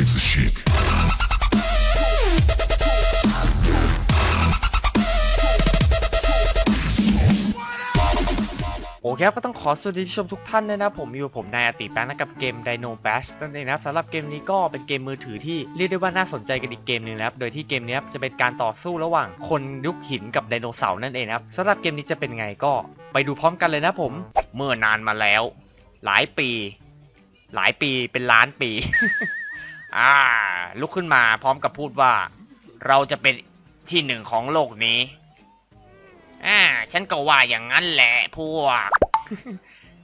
razor chic. โอเคครับก็ต้องขอสวัสดีผู้ชมทุกท่านด้วยนะครับผมอยู่ผมนายอาติแป๊กนะกับเกม Dino Bash นั่นเองนะครับสำหรับเกมนี้ก็เป็นเกมมือถือที่เรียกได้ว่าน่าสนใจกันอีกเกมหนึ่งนะครับโดยที่เกมนี้จะเป็นการต่อสู้ระหว่างคนยุคหินกับไดโนเสาร์นั่นเองนะครับสำหรับเกมนี้จะเป็นไงก็ไปดูพร้อมกันเลยนะผมเมื่อนานมาแล้ว หลายปี หลายปีเป็นล้านปี อ่า ลุกขึ้นมาพร้อมกับพูดว่า เราจะเป็นที่หนึ่งของโลกนี้ อ่า ฉันก็ว่าอย่างนั้นแหละพวก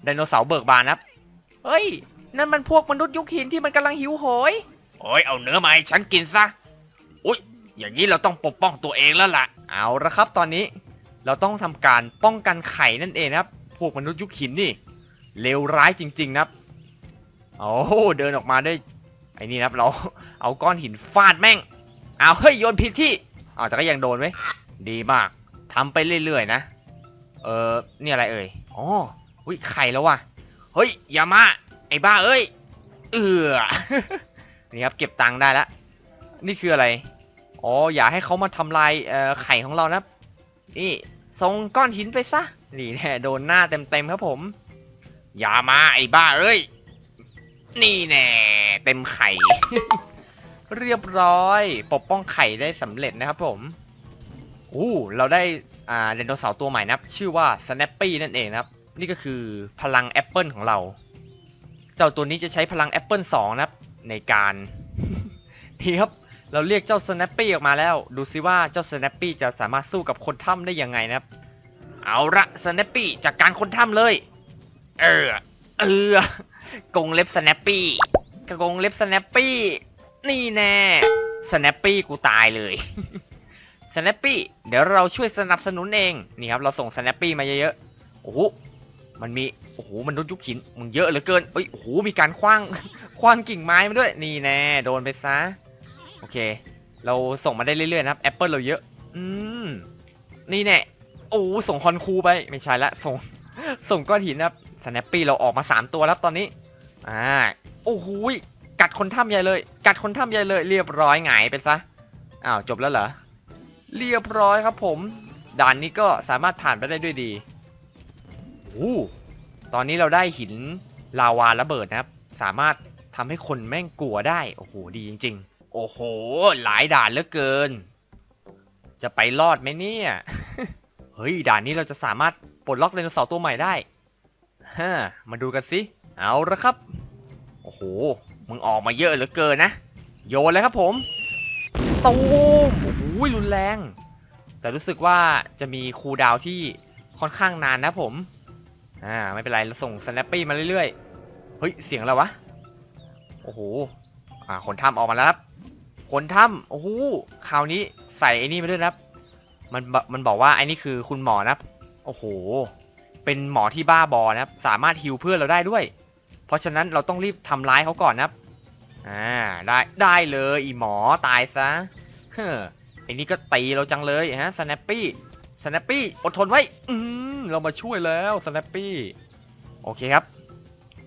ไดโนเสาร์เบิกบานครับ เฮ้ย นั่นมันพวกมนุษย์ยุคหินที่มันกำลังหิวโหย โอ้ย เอาเนื้อมาให้ฉันกินซะ อุ้ยอย่างนี้เราต้องปกป้องตัวเองแล้วล่ะ เอาละครับตอนนี้ เราต้องทำการป้องกันไข่นั่นเองนะครับ พวกมนุษย์ยุคหินนี่เลวร้ายจริง ๆ นะครับ โอ้เดินออกมาได้ ไอ้นี่นะครับเราเอาก้อนหินฟาดแม่งเอาเฮ้ยโยนผิดที่อ้าวแต่ก็ยังโดนไหมดีมากทำไปเรื่อยๆนะ เออนี่อะไรเอ่ยอ๋ออุ้ยไข่แล้วว่ะเฮ้ยอย่ามาไอ้บ้าเอ้ยเอือนี่ครับเก็บตังค์ได้แล้วนี่คืออะไรอ๋ออย่าให้เขามาทำลายไข่ของเรานะนี่ส่งก้อนหินไปซะนี่แน่โดนหน้าเต็มๆครับผม อย่ามาไอ้บ้าเอ้ย นี่แน่เต็มไข่ เรียบร้อย ปกป้องไข่ได้สำเร็จนะครับผมอู้เราได้อ่าไดโนเสาร์ตัวใหม่นะครับ ชื่อว่า Snappy นั่นเองนะครับ นี่ก็คือพลังแอปเปิลของเรา เจ้าตัวนี้จะใช้พลังแอปเปิล2นะครับ ในการ นี่ครับ เราเรียกเจ้า Snappy ออกมาแล้ว ดูซิว่าเจ้า Snappy จะสามารถสู้กับคนถ้ำได้ยังไงนะครับ เอาละ Snappy จากการคนถ้ำเลย เออ เออ กงเล็บ Snappy กระกงเล็บ Snappy นี่แน่ Snappy กูตายเลย Snappy เดี๋ยวเราช่วยสนับสนุนเองนี่ครับเราส่ง Snappy มาเยอะๆโอ้โหมันมีโอ้โหมันนุษย์ยุคหินมึงเยอะเหลือเกินเอ้ยโอ้โหมีการคว้างคว้างกิ่งไม้มาด้วยนี่แน่โดนไปซะโอเค เราส่งมาได้เรื่อยๆนะครับแอปเปิลเราเยอะอืมนี่แน่โอ้ส่งคอนคูไปไม่ใช่ละส่งส่งก้อนหินนะครับ Snappy เราออกมา 3 ตัวแล้วตอนนี้ อ่าโอ้โหกัดคนถ้ำใหญ่เลย กัดคนถ้ำใหญ่เลย เรียบร้อยหงายไปซะอ้าวจบแล้วเหรอเรียบร้อยครับผม ด่านนี้ก็สามารถผ่านไปได้ด้วยดีโอ้ตอนนี้เราได้หินลาวาระเบิดนะครับ สามารถทำให้คนแม่งกลัวได้ โอ้โหดีจริง ๆ โอ้โห หลายด่านเหลือเกิน จะไปรอดไหมเนี่ย เฮ้ย ด่านนี้เราจะสามารถปลดล็อกไดโนเสาร์ตัวใหม่ได้ฮะมาดูกันสิ เอาละครับ โอ้โห มึงออกมาเยอะเหลือเกินนะ โยนเลยครับผมตูมโอ้โหรุนแรง แต่รู้สึกว่าจะมีคูดาวที่ค่อนข้างนานนะผม อ่า ไม่เป็นไร เราส่ง snappy มาเรื่อยๆ เฮ้ย เสียงอะไรวะ โอ้โห อ่าคนถ้ำออกมาแล้วครับคนถ้ำโอ้โห คราวนี้ใส่ไอ้นี่มาด้วยนะครับ มันบมันบอกว่าไอ้นี่คือคุณหมอนะครับ โอ้โห เป็นหมอที่บ้าบอนะครับ สามารถฮิวเพื่อนเราได้ด้วย เพราะฉะนั้นเราต้องรีบทำร้ายเขาก่อนนะครับอ่าได้ได้เลยอีหมอตายซะเฮ้อไอ้นี่ก็ตีเราจังเลยฮะสแนปปี้สแนปปี้อดทนไว้ อืมเรามาช่วยแล้วสแนปปี้โอเคครับ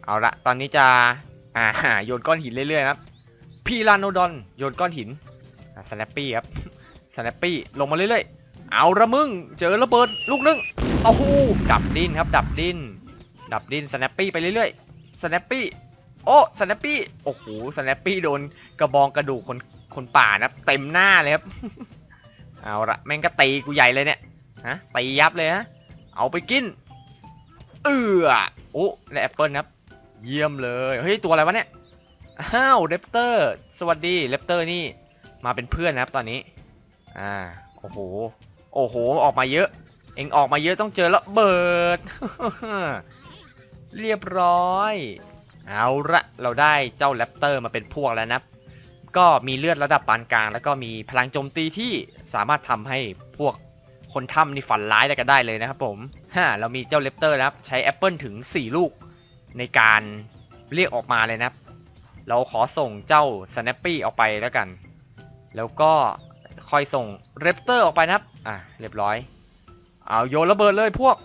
เอาละตอนนี้จะอ่าโยนก้อนหินเรื่อยๆครับพีลานโนดอนโยนก้อนหินสแนปปี้ครับสแนปปี้ลงมาเรื่อยๆ เอาละมึง เจอระเบิดลูกนึงโอ้โหดับดินครับ ดับดิน ดับดินสแนปปี้ไปเรื่อยๆ สแนปปี้โอ้สแนปปี้โอ้โหสแนปปี้โดนกระบองกระดูกคนคนป่านะเต็มหน้าเลยครับ เอาละแม่งก็ตีกูใหญ่เลยเนี่ยฮะตียับเลยฮะเอาไปกินเออโอ้ได้แอปเปิลครับ เยี่ยมเลยเฮ้ยตัวอะไรวะเนี่ยอ้าวเลปเตอร์ สวัสดีเลปเตอร์นี่มาเป็นเพื่อนนะครับตอนนี้อ่าโอ้โหโอ้โหออกมาเยอะ เอ็งออกมาเยอะต้องเจอระเบิด เรียบร้อย เอาละเราได้เจ้าแรปเตอร์มาเป็นพวกแล้วนะ ก็มีเลือดระดับปานกลาง แล้วก็มีพลังโจมตีที่สามารถทำให้พวกคนถ้ำนี่ฝันร้ายได้กันได้เลยนะครับผมฮ่าเรามีเจ้าเลปเตอร์นะครับ ใช้แอปเปิลถึง 4 ลูกในการเรียกออกมาเลยนะครับ เราขอส่งเจ้า Snappy ออกไปแล้วกัน แล้วก็คอยส่งเรปเตอร์ออกไปนะครับ อะ เรียบร้อย เอาโยนระเบิดเลยพวก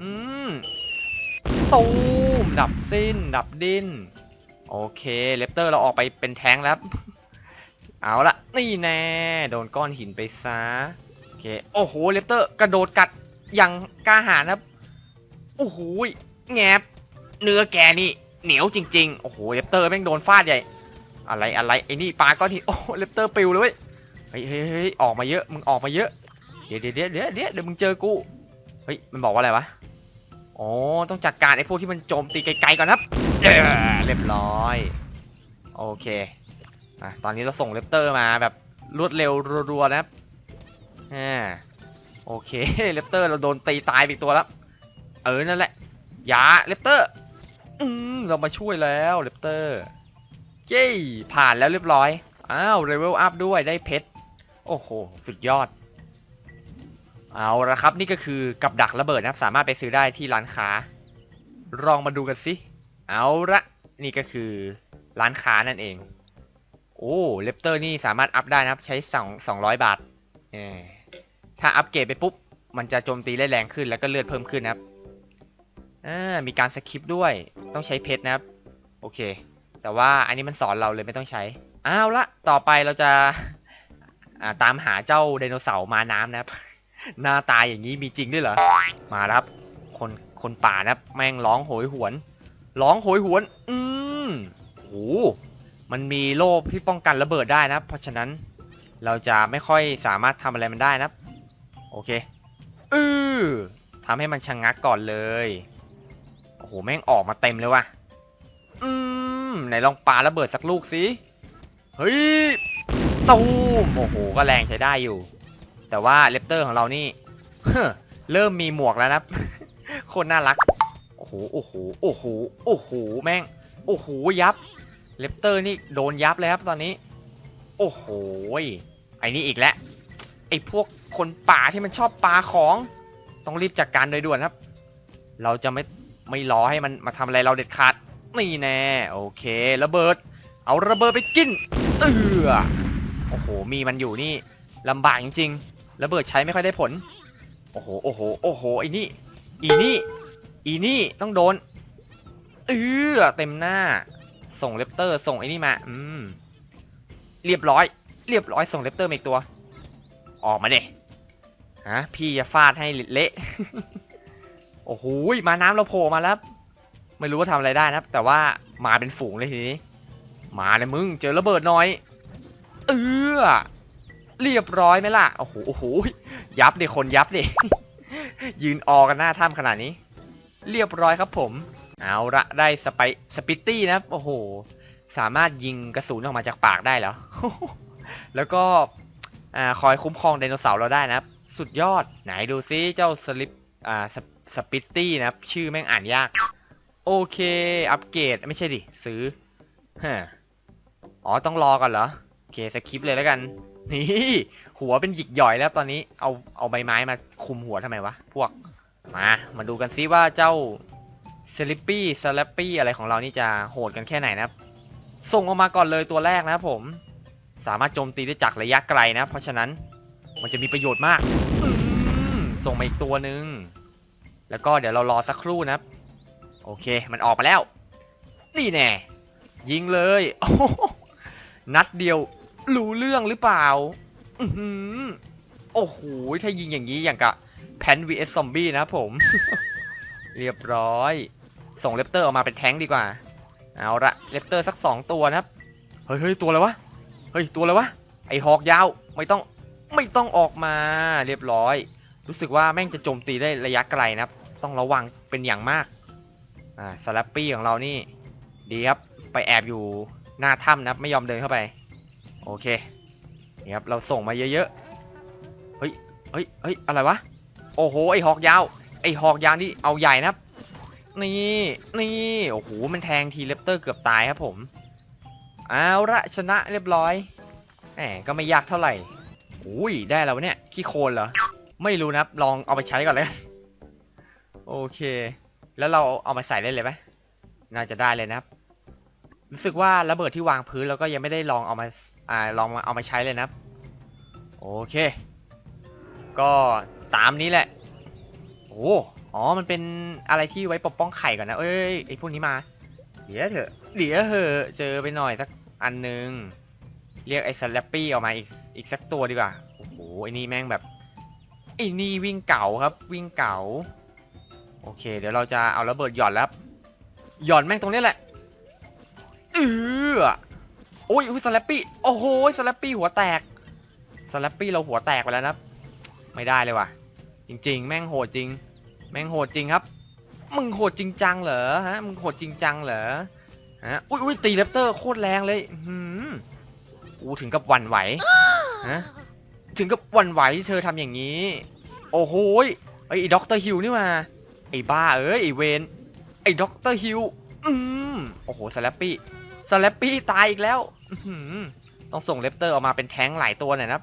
อืม ตูมดับสิ้น ดับดิน โอเค เลปเตอร์เราออกไปเป็นแท้งแล้ว เอาละนี่แน่ โดนก้อนหินไปซะ โอเค โอ้โห เลปเตอร์กระโดดกัดอย่างกล้าหาญครับ โอ้โหแงบ เนื้อแกนี่เหนียวจริง ๆ โอ้โห เลปเตอร์แม่งโดนฟาดใหญ่ อะไรอะไรไอ้นี่ปลาก้อนหิน โอ้เลปเตอร์ปิวเลยเว้ยเฮ้ยเฮ้ยออกมาเยอะ มึงออกมาเยอะ เดี๋ยวเดี๋ยวเดี๋ยวเดี๋ยวเดี๋ยวเดี๋ยวมึงเจอกู เฮ้ย มันบอกว่าอะไรวะ อ๋อ ต้องจัดการไอ้พวกที่มันโจมตีไกลๆก่อนนะครับเออเรียบร้อย โอเคอะตอนนี้เราส่งเลปเตอร์มาแบบรวดเร็วรัวๆนะครับอ่าโอเค เลปเตอร์เราโดนตีตายไปอีกตัวแล้ว เออ นั่นแหละยาเลปเตอร์ อืม เรามาช่วยแล้วเลปเตอร์ เย้ ผ่านแล้วเรียบร้อย อ้าว เลเวลอัพด้วยได้เพชร โอ้โห สุดยอด เอาละครับนี่ก็คือกับดักระเบิดนะครับ สามารถไปซื้อได้ที่ร้านค้า ลองมาดูกันสิเอาละนี่ก็คือร้านค้านั่นเอง โอ้เลปเตอร์นี่สามารถอัพได้นะครับ ใช้2 200บาทเออถ้าอัพเกรดไปปุ๊บ มันจะโจมตีได้แรงขึ้นแล้วก็เลือดเพิ่มขึ้นนะครับอ่ามีการสคิปด้วยต้องใช้เพชรนะครับ โอเค แต่ว่าอันนี้มันสอนเราเลยไม่ต้องใช้อ้าวละต่อไปเราจะาตามหาเจ้าไดโนเสาร์มาน้ำนะครับ หน้าตาอย่างนี้มีจริงด้วยเหรอ มาครับ คนคนป่านะแม่งร้องโหยหวน ร้องโหยหวน อืมโอ้โหมันมีโล่ที่ป้องกันระเบิดได้นะ เพราะฉะนั้นเราจะไม่ค่อยสามารถทำอะไรมันได้นะ โอเคอือทำให้มันชะงงักก่อนเลย โอ้โห แม่งออกมาเต็มเลยว่ะ อืมไหนลองปาระเบิดสักลูกสิ เฮ้ยตูมโอ้โห ก็แรงใช้ได้อยู่ แต่ว่าเลปเตอร์ของเรานี่เริ่มมีหมวกแล้วนะครับโคตรน่ารัก โอ้โห โอ้โห โอ้โห โอ้โห แม่ง โอ้โห ยับ เลปเตอร์นี่โดนยับเลยครับตอนนี้ โอ้โห ไอ้นี่อีกแล้ว ไอ้พวกคนป่าที่มันชอบปลาของ ต้องรีบจัดกการโดยด่วนครับ เราจะไม่ไม่รอให้มันมาทำอะไรเราเด็ดขาดนี่แน่ โอเค ระเบิด เอาระเบิดไปกิน เออโอ้โห มีมันอยู่นี่ลำบากจริงๆ ระเบิดใช้ไม่ค่อยได้ผล โอ้โห โอ้โห โอ้โหไอ้นี่ อีนี่ อีนี่ต้องโดน เออเต็มหน้า ส่งเลปเตอร์ ส่งไอ้นี่มา อืม เรียบร้อย เรียบร้อย ส่งเลปเตอร์มาอีกตัว ออกมาเด้ฮะ พี่จะฟาดให้เละ โอ้โห มาน้ำเราโผล่มาแล้ว ไม่รู้ว่าทำอะไรได้นะ แต่ว่ามาเป็นฝูงเลยทีนี้ มาเลยมึง เจอระเบิดน่อย เออ เรียบร้อยไหมล่ะ โอ้โหโอ้โหยับเด็คนยับเด็ยืนออกันหน้าถ้ำขนาดนี้ เรียบร้อยครับผม เอาละได้สไปสปิตตี้นะครับ โอ้โห สามารถยิงกระสุนออกมาจากปากได้เหรอ แล้วก็อ่าคอยคุ้มครองไดโนเสาร์เราได้นะครับ สุดยอด ไหนดูซิเจ้าสลิปอ่าสปิตตี้นะครับ ชื่อแม่งอ่านยาก โอเค อัปเกรดไม่ใช่ดิ ซื้อฮะอ๋อ ต้องรอก่อนเหรอ โอเค สคริปต์เลยแล้วกัน นี่ หัวเป็นหยิกหย่อยแล้วตอนนี้เอาเอาใบไม้มาคุมหัวทำไมวะ พวกมามาดูกันซิว่าเจ้าสลิปปี้สลัปปี้อะไรของเรานี่จะโหดกันแค่ไหนนะครับ ส่งออกมาก่อนเลยตัวแรกนะครับผม สามารถโจมตีได้จากระยะไกลนะ เพราะฉะนั้นมันจะมีประโยชน์มากมส่งมาอีกตัวหนึ่ง แล้วก็เดี๋ยวเรารอสักครู่นะครับ โอเคมันออกมาแล้ว นี่แน่ ยิงเลย นัดเดียว รู้เรื่องหรือเปล่า อือหือโอ้โห ถ้ายิงอย่างนี้อย่างกับแพน vs ซอมบี้นะครับผม เรียบร้อย ส่งเลปเตอร์ออกมาเป็นแท้งดีกว่า เอาละเลปเตอร์สักสองตัวนะครับ เฮ้ยเฮ้ยตัวอะไรวะ เฮ้ย ตัวอะไรวะ ไอหอกยาว ไม่ต้อง ไม่ต้องออกมา เรียบร้อย รู้สึกว่าแม่งจะโจมตีได้ระยะไกลนะครับ ต้องระวังเป็นอย่างมาก อ่าสลัปปี้ของเรานี่ ดีครับ ไปแอบอยู่หน้าถ้ำนะครับ ไม่ยอมเดินเข้าไป โอเคนี่ครับเราส่งมาเยอะๆเฮ้ยเฮ้ยเฮ้ยอะไรวะโอ้โหไอหอกยาวไอหอกยาวนี่เอาใหญ่นะครับนี่นี่โอ้โหมันแทงทีเลปเตอร์เกือบตายครับผมเอาละชนะเรียบร้อยแหมก็ไม่ยากเท่าไหร่อุ้ยได้แล้วเนี่ยขี้โคลนเหรอไม่รู้นะครับลองเอาไปใช้ก่อนเลยโอเค แล้วเราเอามาใส่ได้เลยไหมน่าจะได้เลยนะครับ รู้สึกว่าระเบิดที่วางพื้นเราก็ยังไม่ได้ลองเอามา อ่าลองมาเอามาใช้เลยนะครับ โอเค ก็ตามนี้แหละ โอ้อ๋อ มันเป็นอะไรที่ไว้ปกป้องไข่ก่อนนะ เอ้ยไอพวกนี้มา เดี๋ยวเถอะเดี๋ยวเถอะเจอไปหน่อยสักอันนึง เรียกไอ้สแลปปี้ออกมาอีกอีกสักตัวดีกว่า โอ้โหไอ้นี่แม่งแบบไอ้นี่วิ่งเก่าครับ วิ่งเก่า โอเค เดี๋ยวเราจะเอาระเบิดหย่อนแล้วหย่อนแม่งตรงนี้แหละเออ โอ้ยอุ้ยสแลปปี้โอ้โหสแลปปี้หัวแตกสแลปปี้เราหัวแตกไปแล้วนะไม่ได้เลยว่ะ จริง ๆ แม่งโหดจริง แม่งโหดจริงครับ มึงโหดจริงจังเหรอฮะมึงโหดจริงจังเหรอฮะอุ้ยอุ้ยตีเลปเตอร์โคตรแรงเลยอือหืมกูถึงกับหวั่นไหวฮะถึงกับหวั่นไหวที่เธอทำอย่างนี้ โอ้โหไอ้ด็อกเตอร์ฮิวนี่มาไอ้บ้าเอ้ยไอ้เวนไอ้ด็อกเตอร์ฮิวอืมโอ้โหสแลปปี้ สแลปปี้ตายอีกแล้วต้องส่งเลปเตอร์ออกมาเป็นแท้งหลายตัวหน่อยนะ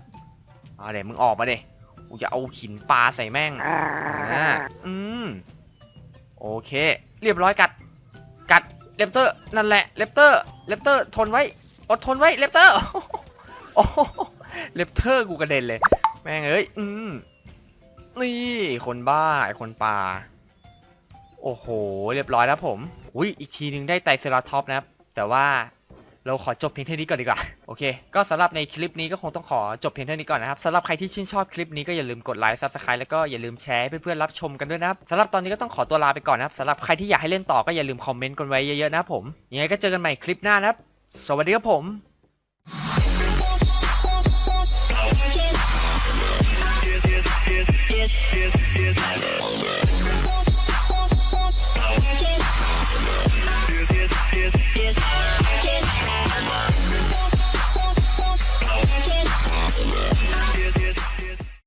เอาเดี๋ยวมึงออกมาเดี๋ยกูจะเอาหินปลาใส่แม่งอ่าอืมโอเค เรียบร้อยกัด กัดเลปเตอร์นั่นแหละเลปเตอร์เลปเตอร์ทนไว้ อดทนไว้เลปเตอร์โอ้เลปเตอร์กูกระเด็นเลย แม่งเอ้ย อืมนี่คนบ้าไอคนป่า โอ้โห เรียบร้อยแล้วผม อุ้ยอีกทีหนึงได้ไตเซราท็อปนะครับ แต่ว่าเราขอจบเพียงเท่านี้ก่อนดีกว่า โอเค ก็สำหรับในคลิปนี้ก็คงต้องขอจบเพียงเท่านี้ก่อนนะครับสำหรับใครที่ชื่นชอบคลิปนี้ก็อย่าลืมกดไลค์ซับสไครต์แล้วก็อย่าลืมแชร์ให้เพื่อนๆรับชมกันด้วยนะครับสำหรับตอนนี้ก็ต้องขอตัวลาไปก่อนนะครับสำหรับใครที่อยากให้เล่นต่อก็อย่าลืมคอมเมนต์กันไว้เยอะๆนะครับผม ยังไงก็เจอกันใหม่คลิปหน้านะครับ สวัสดีครับผม Yes, yes, yes, yes.